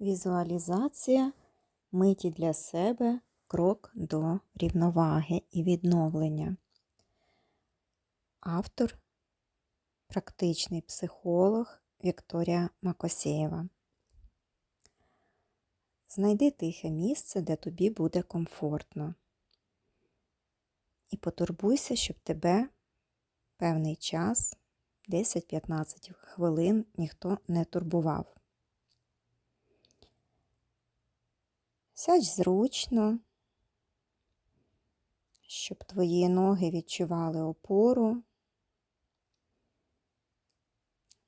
Візуалізація миті для себе крок до рівноваги і відновлення. Автор практичний психолог Вікторія Макосєєва. Знайди тихе місце, де тобі буде комфортно. І потурбуйся, щоб тебе певний час, 10-15 хвилин, ніхто не турбував. Сядь зручно, щоб твої ноги відчували опору.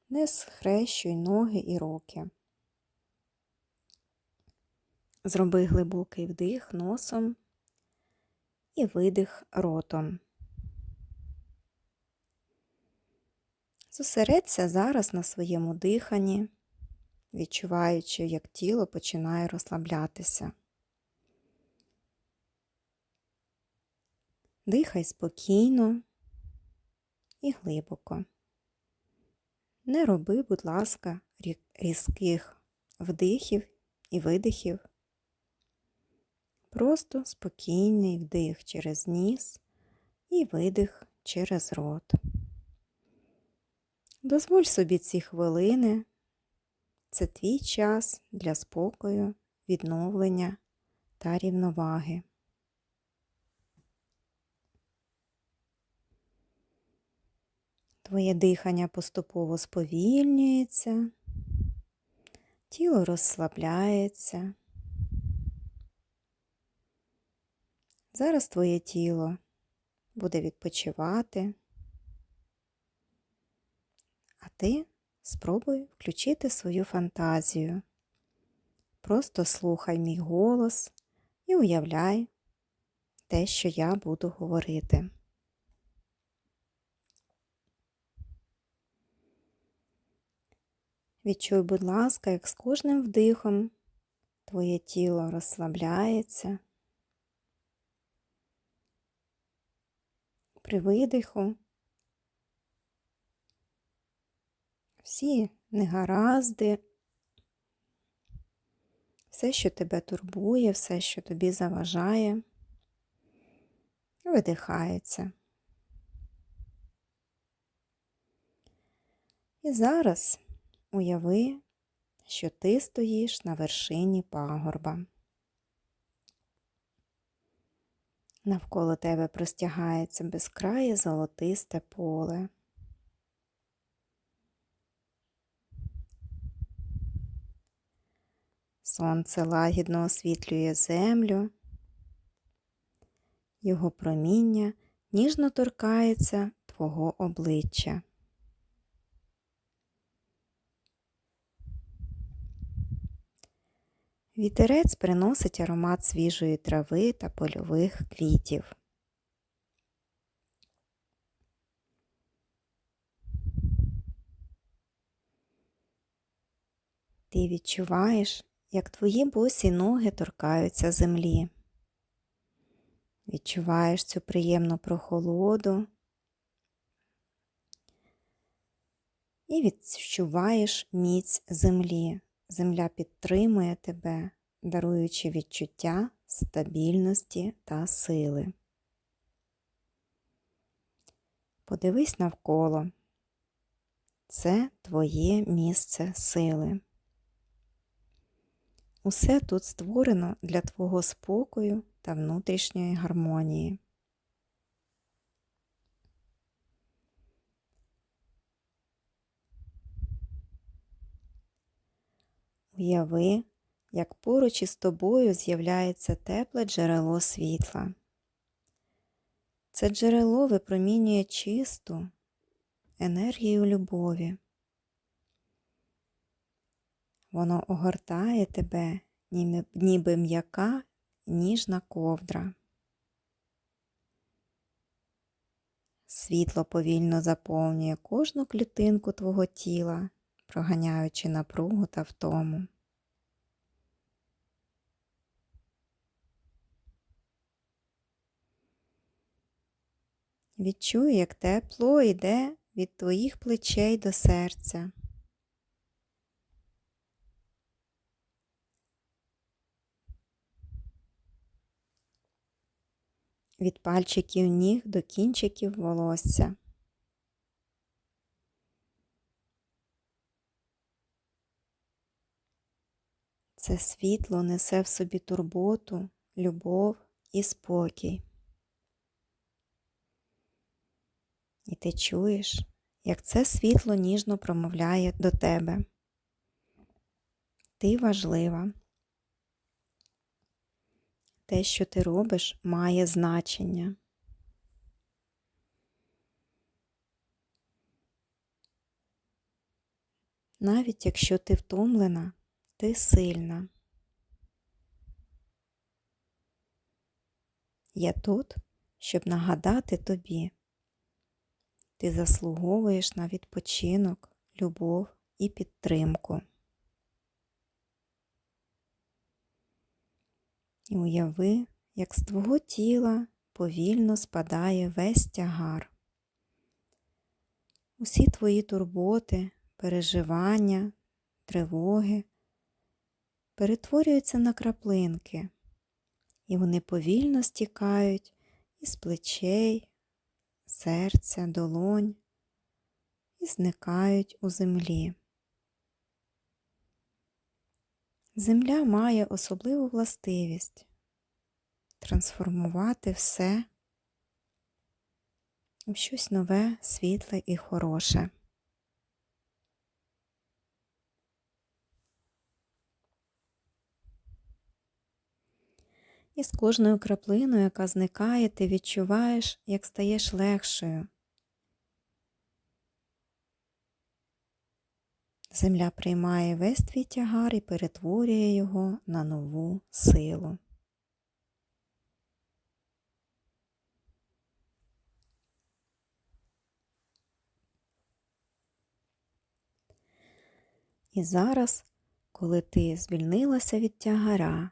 Не схрещуй ноги і руки. Зроби глибокий вдих носом і видих ротом. Зосередься зараз на своєму диханні, відчуваючи, як тіло починає розслаблятися. Дихай спокійно і глибоко. Не роби, будь ласка, різких вдихів і видихів. Просто спокійний вдих через ніс і видих через рот. Дозволь собі ці хвилини. Це твій час для спокою, відновлення та рівноваги. Твоє дихання поступово сповільнюється, тіло розслабляється. Зараз твоє тіло буде відпочивати, а ти спробуй включити свою фантазію. Просто слухай мій голос і уявляй те, що я буду говорити. Відчуй, будь ласка, як з кожним вдихом твоє тіло розслабляється. При видиху всі негаразди, все, що тебе турбує, все, що тобі заважає, видихається. І зараз Уяви, що ти стоїш на вершині пагорба. Навколо тебе простягається безкрає золотисте поле. Сонце лагідно освітлює землю, його проміння ніжно торкається твого обличчя. Вітерець приносить аромат свіжої трави та польових квітів. Ти відчуваєш, як твої босі ноги торкаються землі. Відчуваєш цю приємну прохолоду і відчуваєш міць землі. Земля підтримує тебе, даруючи відчуття стабільності та сили. Подивись навколо. Це твоє місце сили. Усе тут створено для твого спокою та внутрішньої гармонії. Уяви, як поруч із тобою з'являється тепле джерело світла. Це джерело випромінює чисту енергію любові. Воно огортає тебе, ніби м'яка ніжна ковдра. Світло повільно заповнює кожну клітинку твого тіла проганяючи напругу та втому. Відчуй, як тепло йде від твоїх плечей до серця. Від пальчиків ніг до кінчиків волосся. Це світло несе в собі турботу, любов і спокій. І ти чуєш, як це світло ніжно промовляє до тебе. Ти важлива. Те, що ти робиш, має значення. Навіть якщо ти втомлена, ти сильна. Я тут, щоб нагадати тобі. Ти заслуговуєш на відпочинок, любов і підтримку. І уяви, як з твого тіла повільно спадає весь тягар. Усі твої турботи, переживання, тривоги перетворюються на краплинки, і вони повільно стікають із плечей, серця, долонь і зникають у землі. Земля має особливу властивість трансформувати все в щось нове, світле і хороше. І з кожною краплиною, яка зникає, ти відчуваєш, як стаєш легшою. Земля приймає весь твій тягар і перетворює його на нову силу. І зараз, коли ти звільнилася від тягара,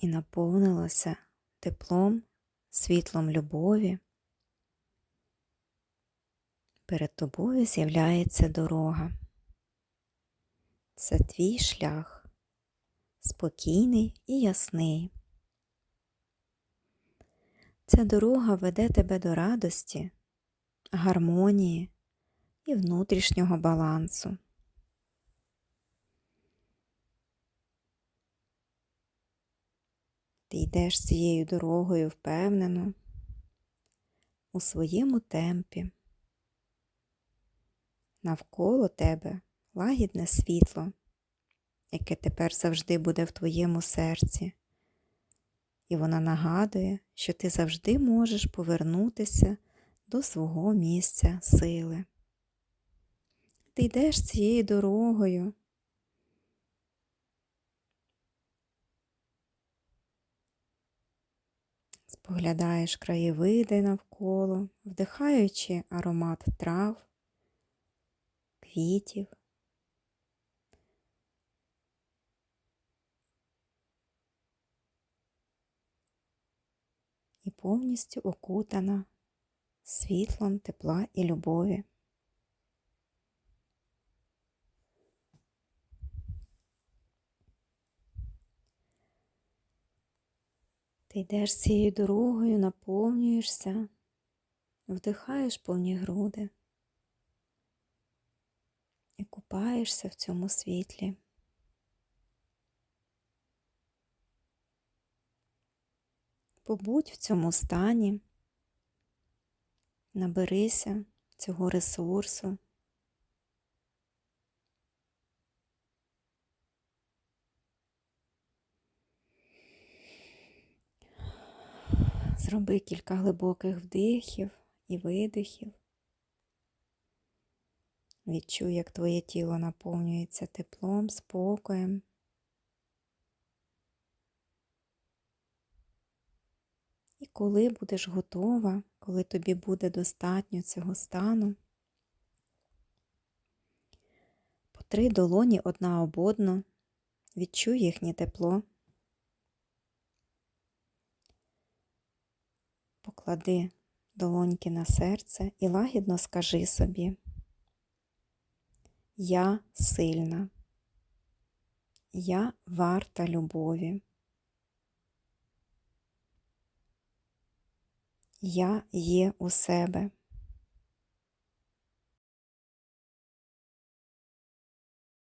і наповнилося теплом, світлом любові. Перед тобою з'являється дорога. Це твій шлях, спокійний і ясний. Ця дорога веде тебе до радості, гармонії і внутрішнього балансу. Ти йдеш цією дорогою впевнено, у своєму темпі. Навколо тебе лагідне світло, яке тепер завжди буде в твоєму серці, і вона нагадує, що ти завжди можеш повернутися до свого місця сили. Ти йдеш цією дорогою, Споглядаєш краєвиди навколо, вдихаючи аромат трав, квітів. І повністю окутана світлом тепла і любові. Ти йдеш цією дорогою, наповнюєшся, вдихаєш повні груди і купаєшся в цьому світлі. Побудь в цьому стані, наберися цього ресурсу. Зроби кілька глибоких вдихів і видихів. Відчуй, як твоє тіло наповнюється теплом, спокоєм. І коли будеш готова, коли тобі буде достатньо цього стану, по три долоні одна об одну, відчуй їхнє тепло. Поклади долоньки на серце і лагідно скажи собі, я сильна, я варта любові. Я є у себе.